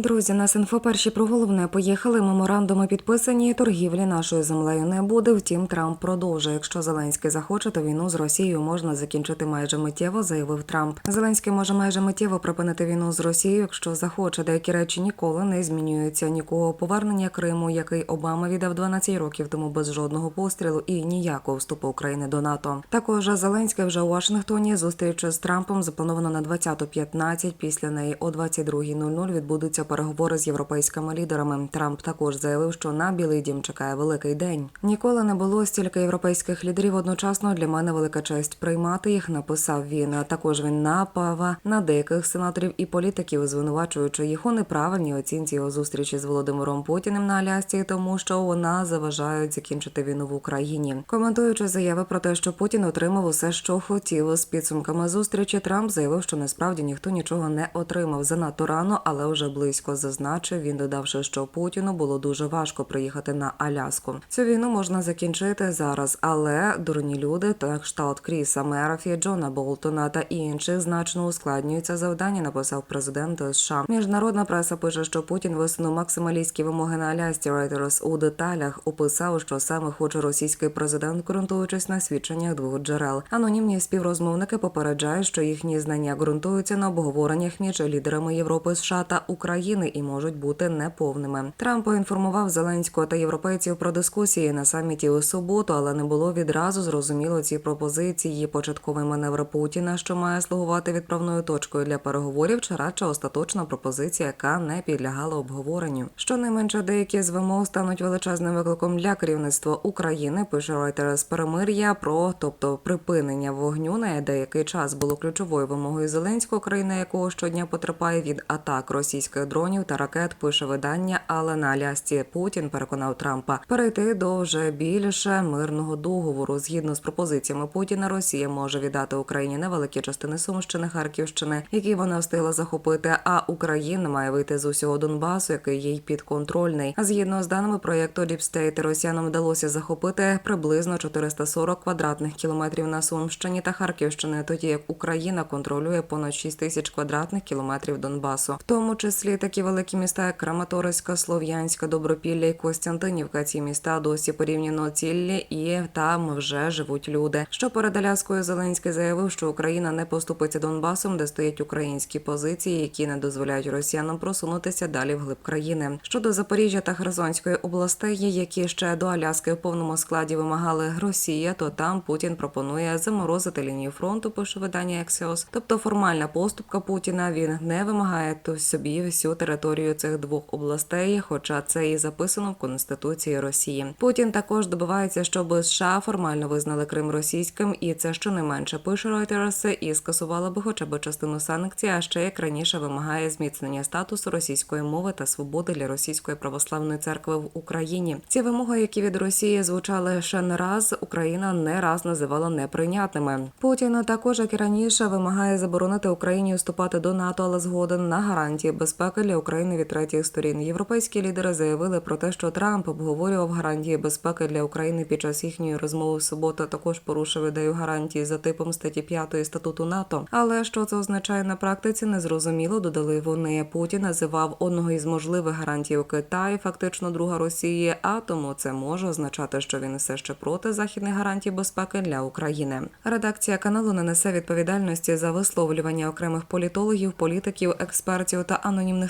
Друзі, нас інфо перші про головне поїхали. Меморандуми підписані. Торгівлі нашою землею не буде. Втім, Трамп продовжує. Якщо Зеленський захоче, то війну з Росією можна закінчити майже миттєво, заявив Трамп. Зеленський може майже миттєво припинити війну з Росією, якщо захоче. Деякі речі ніколи не змінюються. Нікого повернення Криму, який Обама віддав 12 років тому без жодного пострілу і ніякого вступу України до НАТО. Також Зеленський вже у Вашингтоні зустріч з Трампом заплановано на 20.15. Після неї о 22.00 відбудуться переговори з європейськими лідерами. Трамп також заявив, що на Білий Дім чекає великий день. Ніколи не було стільки європейських лідерів одночасно. Для мене велика честь приймати їх. Написав він. Також він напав на деяких сенаторів і політиків, звинувачуючи їх у неправильній оцінці його зустрічі з Володимиром Путіним на Алясці, тому що вона заважають закінчити війну в Україні. Коментуючи заяви про те, що Путін отримав усе, що хотів з підсумками зустрічі, Трамп заявив, що насправді ніхто нічого не отримав занадто рано, але вже близько зазначив. Він додавши, що Путіну було дуже важко приїхати на Аляску. Цю війну можна закінчити зараз, але дурні люди та кшталт Кріса Мерфі, Джона Болтона та інших значно ускладнюються завдання. Написав президент США. Міжнародна преса пише, що Путін висунув максималістські вимоги на Алясці. Reuters у деталях описав, що саме хоче російський президент, ґрунтуючись на свідченнях двох джерел. Анонімні співрозмовники попереджають, що їхні знання ґрунтуються на обговореннях між лідерами Європи, США та України і можуть бути неповними. Трамп поінформував Зеленського та європейців про дискусії на саміті у суботу, але не було відразу зрозуміло ці пропозиції. Початковий маневр Путіна, що має слугувати відправною точкою для переговорів, чи радше остаточна пропозиція, яка не підлягала обговоренню. Щонайменше деякі з вимог стануть величезним викликом для керівництва України. Пише Reuters перемир'я про, тобто припинення вогню на деякий час було ключовою вимогою Зеленського, країна якого щодня потерпає від атак російських дронів та ракет. Пише видання, але на Алясці Путін переконав Трампа перейти до вже більше мирного договору. Згідно з пропозиціями Путіна, Росія може віддати Україні невеликі частини Сумщини, Харківщини, які вона встигла захопити. А Україна має вийти з усього Донбасу, який їй підконтрольний. Згідно з даними проєкту Deep State, росіянам вдалося захопити приблизно 440 квадратних кілометрів на Сумщині та Харківщини, тоді як Україна контролює понад 6 тисяч квадратних кілометрів Донбасу, в тому числі такі великі міста, як Краматорська, Слов'янська, Добропілля і Костянтинівка. Ці міста досі порівняно ціллі, і там вже живуть люди. Що перед Аляскою Зеленський заявив, що Україна не поступиться Донбасом, де стоять українські позиції, які не дозволяють росіянам просунутися далі вглиб країни. Щодо Запоріжжя та Херсонської областей, які ще до Аляски в повному складі вимагали Росія, то там Путін пропонує заморозити лінію фронту. Пише видання Axios. Тобто формальна поступка Путіна. Він не вимагає то собі всю територію цих двох областей, хоча це і записано в конституції Росії. Путін також добивається, щоб США формально визнали Крим російським, і це щонайменше пише Reuters, і скасувала би хоча б частину санкцій, а ще як раніше вимагає зміцнення статусу російської мови та свободи для російської православної церкви в Україні. Ці вимоги, які від Росії звучали ще не раз, Україна не раз називала неприйнятними. Путін також як і раніше вимагає заборонити Україні вступати до НАТО, але згоден на гарантії безпеки для України від третіх сторін. Європейські лідери заявили про те, що Трамп обговорював гарантії безпеки для України під час їхньої розмови в суботу. Також порушив ідею гарантії за типом статті 5 статуту НАТО. Але що це означає на практиці, незрозуміло. Додали вони. Путін називав одного із можливих гарантій у Китаї, фактично друга Росії. А тому це може означати, що він все ще проти західних гарантій безпеки для України. Редакція каналу не несе відповідальності за висловлювання окремих політологів, політиків, експертів та анонімних